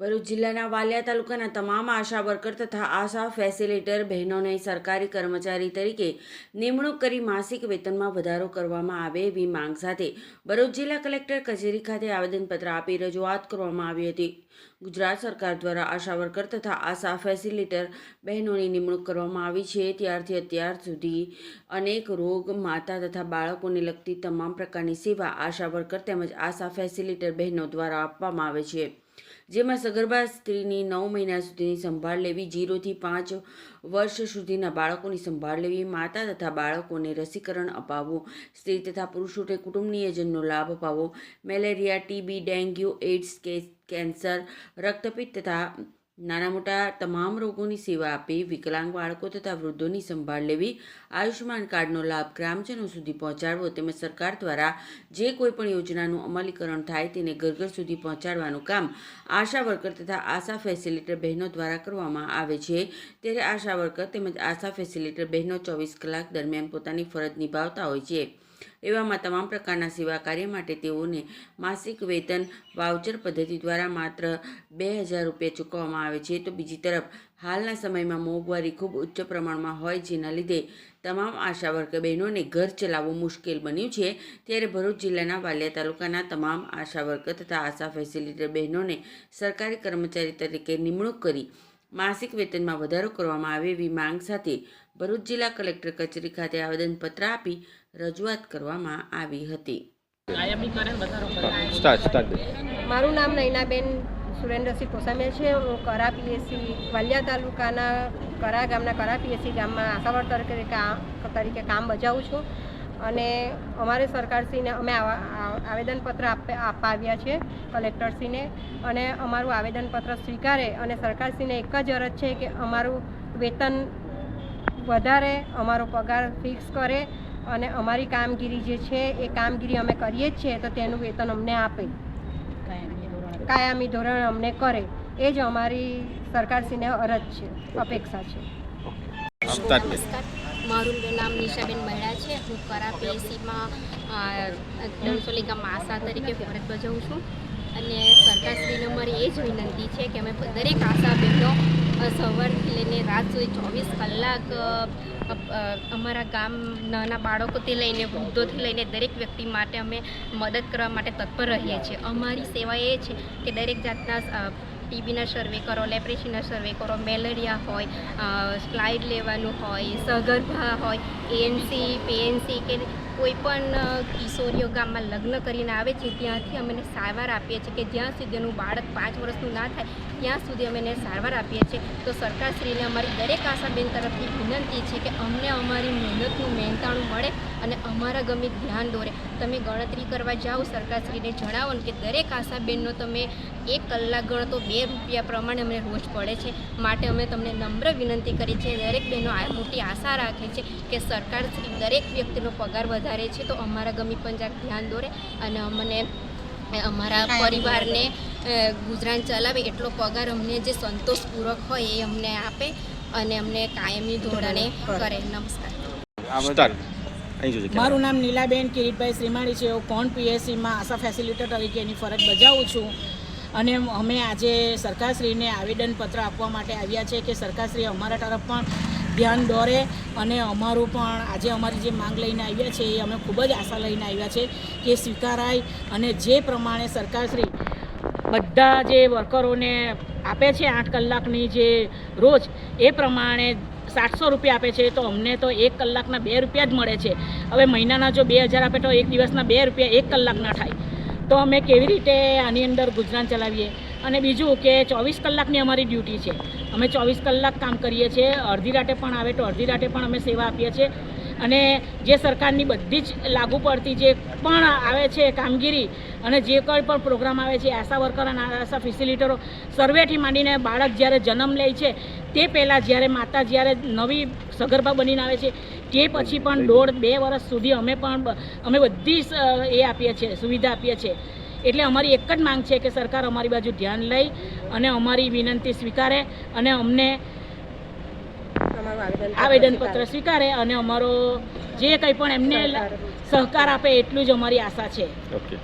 ભરૂચ જિલ્લાના વાલિયા તાલુકાના તમામ આશા વર્કર તથા આશા ફેસિલિટર બહેનોને સરકારી કર્મચારી તરીકે નિમણૂક કરી માસિક વેતનમાં વધારો કરવામાં આવે એવી માંગ સાથે ભરૂચ જિલ્લા કલેક્ટર કચેરી ખાતે આવેદનપત્ર આપી રજૂઆત કરવામાં આવી હતી. ગુજરાત સરકાર દ્વારા આશા વર્કર તથા આશા ફેસિલિટર બહેનોની નિમણૂક કરવામાં આવી છે. ત્યારથી અત્યાર સુધી અનેક રોગ માતા તથા બાળકોને લગતી તમામ પ્રકારની સેવા આશા વર્કર તેમજ આશા ફેસિલિટર બહેનો દ્વારા આપવામાં આવે છે. જેમાં સગર્ભા સ્ત્રીની નવ મહિના સુધીની સંભાળ લેવી, જીરોથી પાંચ વર્ષ સુધીના બાળકોની સંભાળ લેવી, માતા તથા બાળકોને રસીકરણ અપાવવું, સ્ત્રી તથા પુરુષોને કુટુંબનિયોજનનો લાભ અપાવવો, malaria, TB, dengue AIDS cancer, રક્તપિત્ત તથા નાના મોટા તમામ રોગોની સેવા આપી વિકલાંગ બાળકો તથા વૃદ્ધોની સંભાળ લેવી, આયુષ્યમાન કાર્ડનો લાભ ગ્રામજનો સુધી પહોંચાડવો તેમજ સરકાર દ્વારા જે કોઈ પણ યોજનાનું અમલીકરણ થાય તેને ઘર ઘર સુધી પહોંચાડવાનું કામ આશા વર્કર તથા આશા ફેસિલિટર બહેનો દ્વારા કરવામાં આવે છે. ત્યારે આશા વર્કર તેમજ આશા ફેસિલિટર બહેનો ચોવીસ કલાક દરમિયાન પોતાની ફરજ નિભાવતા હોય છે. એવામાં તમામ પ્રકારના સેવા કાર્ય માટે તેઓને માસિક વેતન વાઉચર પદ્ધતિ દ્વારા માત્ર બે હજાર રૂપિયા ચૂકવવામાં આવે છે. તો બીજી તરફ, હાલના સમયમાં મોંઘવારી ખૂબ ઉચ્ચ પ્રમાણમાં હોય જેના લીધે તમામ આશા વર્કર બહેનોને ઘર ચલાવવું મુશ્કેલ બન્યું છે. ત્યારે ભરૂચ જિલ્લાના વાલિયા તાલુકાના તમામ આશા વર્કર તથા આશા ફેસિલિટી બહેનોને સરકારી કર્મચારી તરીકે નિમણૂક કરી માસિક વેતનમાં વધારો કરવામાં આવે એવી માંગ સાથે ભરૂચ જિલ્લા કલેક્ટર કચેરી ખાતે આવેદનપત્ર આપી રજૂઆત કરવામાં આવી હતી. કાયમીકરણ વધારો કરવાનો સ્ટાર્ટ સ્ટાર્ટ મારું નામ નૈનાબેન સુરેન્દ્રસિંહ કોસામિયા છે. હું કરા પીએસસી વાલિયા તાલુકાના કરા ગામના કરા પીએસસી ગામમાં આશાવર તરીકે કામ તરીકે કામ બજાવું છું. અને અમારે સરકારશ્રીને અમે આવેદનપત્ર આપે- આપવા આવ્યા છે કલેક્ટરશ્રીને. અને અમારું આવેદનપત્ર સ્વીકારે અને સરકારશ્રીને એક જ અરજ છે કે અમારું વેતન વધારે અમારો પગાર ફિક્સ કરે અને અમારી કામગીરી જે છે એ કામગીરી અમે કરીએ જ છીએ તો તેનું વેતન અમને આપે. કાયમી ધોરણ અમને કરે. એ જ અમારી સરકારશ્રીને અરજ છે અપેક્ષા છે. નમસ્કાર. મારું નામ નિશાબેન મહેડા છે. હું કરા પીએસસીમાં ડણસોલી ગામમાં આશા તરીકે ફરજ બજાવું છું. અને સરકારશ્રીને મારી એ જ વિનંતી છે કે અમે દરેક આશા બહેનો સવારથી લઈને રાત સુધી ચોવીસ કલાક અમારા ગામ નાના બાળકોથી લઈને, વૃદ્ધોથી લઈને દરેક વ્યક્તિ માટે અમે મદદ કરવા માટે તત્પર રહીએ છીએ. અમારી સેવા એ છે કે દરેક જાતના ટીબીના સર્વે કરો, લેપ્રેસીના સર્વે કરો, મેલેરિયા હોય સ્લાઇડ લેવાનું હોય, સગર્ભા હોય, એએનસી, પીએનસી કે કોઈ પણ કિશોરીઓ ગામમાં લગ્ન કરીને આવે છે, ત્યાંથી અમે સારવાર આપીએ છીએ કે જ્યાં સુધી એનું બાળક પાંચ વર્ષનું ના થાય, ત્યાં સુધી અમે એને સારવાર આપીએ છીએ. તો સરકારશ્રીને અમારી દરેક આશાબેન તરફથી વિનંતી છે કે અમને અમારી મહેનતનું મહેનતાણું મળે અને અમારા ગમે ધ્યાન દોરે. તમે ગણતરી કરવા જાઓ સરકારશ્રીને જણાવો કે દરેક આશાબેનનો તમે એક કલાક ગણતો બે રૂપિયા પ્રમાણે અમને રોજ પડે છે. માટે અમે તમને નમ્ર વિનંતી કરી છે. દરેક બહેનો આ મોટી આશા રાખે છે કે સરકાર શ્રી દરેક વ્યક્તિનો પગાર વધારે છે તો અમારા ગમી પંજાબ ધ્યાન દોરે અને અમને અમારા પરિવારને ગુજરાન ચલાવે એટલો પગાર અમને જે સંતોષપૂર્વક હોય એ અમને આપે અને અમને કાયમી ધોરણે કરે. નમસ્કાર. મારું નામ નીલાબેન કિરીટભાઈ શ્રીમાળી છે. હું કોણ પીએસસીમાં આશા ફેસિલિટર તરીકે એની ફરજ બજાવું છું. અને અમે આજે સરકારશ્રીને આવેદનપત્ર આપવા માટે આવ્યા છે કે સરકારશ્રી અમારા તરફ પણ ધ્યાન દોરે અને અમારું પણ આજે અમારી જે માંગ લઈને આવ્યા છે એ અમે ખૂબ જ આશા લઈને આવ્યા છે કે સ્વીકારાય અને જે પ્રમાણે સરકારશ્રી બધા જે વર્કરોને આપે છે આઠ કલાકની જે રોજ એ પ્રમાણે સાતસો રૂપિયા આપે છે, તો અમને તો એક કલાકના બે રૂપિયા જ મળે છે. હવે મહિનાના જો બે હજાર આપે તો એક દિવસના બે રૂપિયા એક કલાકના થાય. તો અમે કેવી રીતે આની અંદર ગુજરાન ચલાવીએ? અને બીજું કે ચોવીસ કલાકની અમારી ડ્યુટી છે. અમે ચોવીસ કલાક કામ કરીએ છીએ, અડધી રાતે પણ આવે તો અડધી રાતે પણ અમે સેવા આપીએ છીએ. અને જે સરકારની બધી જ લાગુ પડતી જે પણ આવે છે કામગીરી અને જે કોઈ પણ પ્રોગ્રામ આવે છે, આશા વર્કર અને આશા ફેસિલિટરો સર્વેથી માંડીને બાળક જ્યારે જન્મ લે છે, તે પહેલાં જ્યારે માતા જ્યારે નવી સગર્ભા બનીને આવે છે, તે પછી પણ દોઢ બે વર્ષ સુધી અમે પણ અમે બધી એ આપીએ છીએ, સુવિધા આપીએ છીએ. એટલે અમારી એક જ માંગ છે કે સરકાર અમારી બાજુ ધ્યાન લઈ અને અમારી વિનંતી સ્વીકારે અને અમને આવેદનપત્ર સ્વીકારે. અને અમારો જે કંઈ પણ એમને સહકાર આપે એટલું જ અમારી આશા છે. ઓકે.